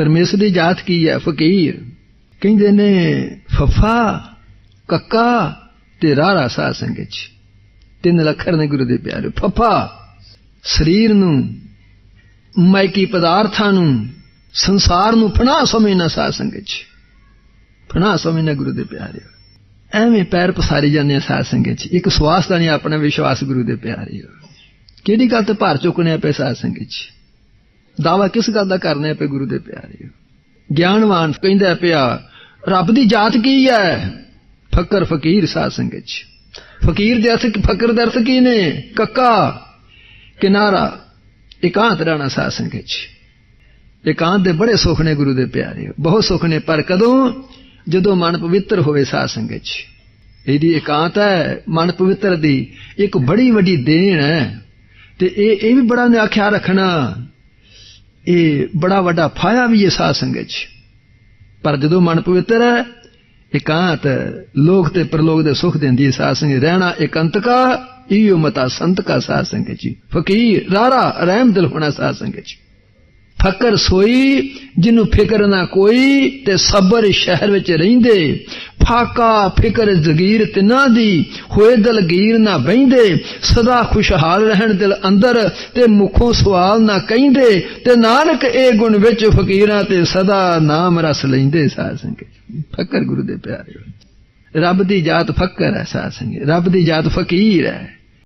ਪਰਮੇਸ਼ਰ ਦੀ ਜਾਤ ਕੀ ਹੈ? ਫਕੀਰ। ਕਹਿੰਦੇ ਨੇ, ਫਫਾ, ਕੱਕਾ ਤੇ ਰਾਰਾ ਸਾਧ ਸੰਗਤ ਚ। ਤਿੰਨ ਲੱਖਰ ਨੇ ਗੁਰੂ ਦੇ ਪਿਆਰੇ। ਫਫਾ, ਸਰੀਰ ਨੂੰ ਮਾਇਕੀ ਪਦਾਰਥਾਂ ਨੂੰ, ਸੰਸਾਰ ਨੂੰ ਫਨਾ ਸਮਝਣਾ ਸਾਧ ਸੰਗਤ ਚ। ਫਨਾ ਸਮਝਣਾ ਗੁਰੂ ਦੇ ਪਿਆਰੇ। ਐਵੇਂ ਪੈਰ ਪਸਾਰੀ ਜਾਂਦੇ ਆ ਸਾਧ ਸੰਗਤ ਚ। ਇੱਕ ਸਵਾਸ ਦਾ ਨਹੀਂ, ਆਪਣਾ ਵਿਸ਼ਵਾਸ ਗੁਰੂ ਦੇ ਪਿਆਰੇ ਕਿਹੜੀ ਗੱਲ ਤੇ ਭਾਰ ਚੁੱਕਣੇ ਆ ਪਏ ਸਾਧ ਸੰਗਤ ਚ? ਦਾਵਾ ਕਿਸ ਗੱਲ ਦਾ ਕਰਨਾ ਪਏ ਗੁਰੂ ਦੇ ਪਿਆਰੇ? ਗਿਆਨਵਾਨ ਕਹਿੰਦਾ ਪਿਆ, ਰੱਬ ਦੀ ਜਾਤ ਕੀ ਹੈ? ਫਕਰ ਫਕੀਰ ਸਾਧ ਸੰਗਤ ਚ। ਫਕੀਰ ਦੇ ਅਰਥ, ਫਕਰ ਦੇ ਅਰਥ ਕੀ ਨੇ? ਕੱਕਾ, ਕਿਨਾਰਾ, ਇਕਾਂਤ ਰਹਿਣਾ ਸਾਧ ਸੰਗਤ ਚ। ਇਕਾਂਤ ਦੇ ਬੜੇ ਸੁੱਖ ਨੇ ਗੁਰੂ ਦੇ ਪਿਆਰੇ। ਬਹੁਤ ਸੁੱਖ ਨੇ, ਪਰ ਕਦੋਂ? ਜਦੋਂ ਮਨ ਪਵਿੱਤਰ ਹੋਵੇ ਸਾਧ ਸੰਗਤ ਚ। ਇਹਦੀ ਇਕਾਂਤ ਹੈ, ਮਨ ਪਵਿੱਤਰ ਦੀ। ਇੱਕ ਬੜੀ ਵੱਡੀ ਦੇਣ ਹੈ। ਤੇ ਇਹ ਇਹ ਵੀ ਬੜਾ ਨੇ ਆਖਿਆ ਰੱਖਣਾ। ਇਹ ਬੜਾ ਵੱਡਾ ਫਾਇਆ ਵੀ ਹੈ ਸਾਧ ਸੰਗਤ ਚ। ਪਰ ਜਦੋਂ ਮਨ ਪਵਿੱਤਰ ਹੈ, ਇਕਾਂਤ ਲੋਕ ਤੇ ਪ੍ਰਲੋਕ ਦੇ ਸੁਖ ਦਿੰਦੀ ਹੈ ਸਾਧ ਸੰਗਤ। ਰਹਿਣਾ ਇਕੰਤਕਾ ਇਹੋ ਮਤਾ ਸੰਤ ਕਾ ਸਾਧ ਸੰਗਤ ਜੀ। ਫਕੀਰ, ਰਾਰਾ ਰਹਿਮ ਦਿਲ ਹੋਣਾ ਸਾਧ ਸੰਗਤ ਜੀ। ਫਕਰ ਸੋਈ ਜਿਹਨੂੰ ਫਿਕਰ ਨਾ ਕੋਈ ਤੇ ਸਬਰ ਸ਼ਹਿਰ ਵਿੱਚ ਰਹਿੰਦੇ ਫਾਕਾ ਫਿਕਰ ਜ਼ਗੀਰ ਤਿਨਾ ਦੀ ਹੋਏ ਦਲਗੀਰ ਨਾ ਬੈਂਦੇ ਸਦਾ ਖੁਸ਼ਹਾਲ ਰਹਿਣ ਦਿਲ ਅੰਦਰ ਤੇ ਮੁਖੋਂ ਸਵਾਲ ਨਾ ਕਹਿੰਦੇ ਤੇ ਨਾਨਕ ਇਹ ਗੁਣ ਵਿੱਚ ਫਕੀਰਾਂ ਤੇ ਸਦਾ ਨਾਮ ਰਸ ਲੈਂਦੇ ਸਾਧ ਸੰਗਤ ਫਕਰ ਗੁਰੂ ਦੇ ਪਿਆਰੇ ਰੱਬ ਦੀ ਜਾਤ ਫਕਰ ਹੈ ਸਾਧ ਸੰਗਤ ਰੱਬ ਦੀ ਜਾਤ ਫਕੀਰ ਹੈ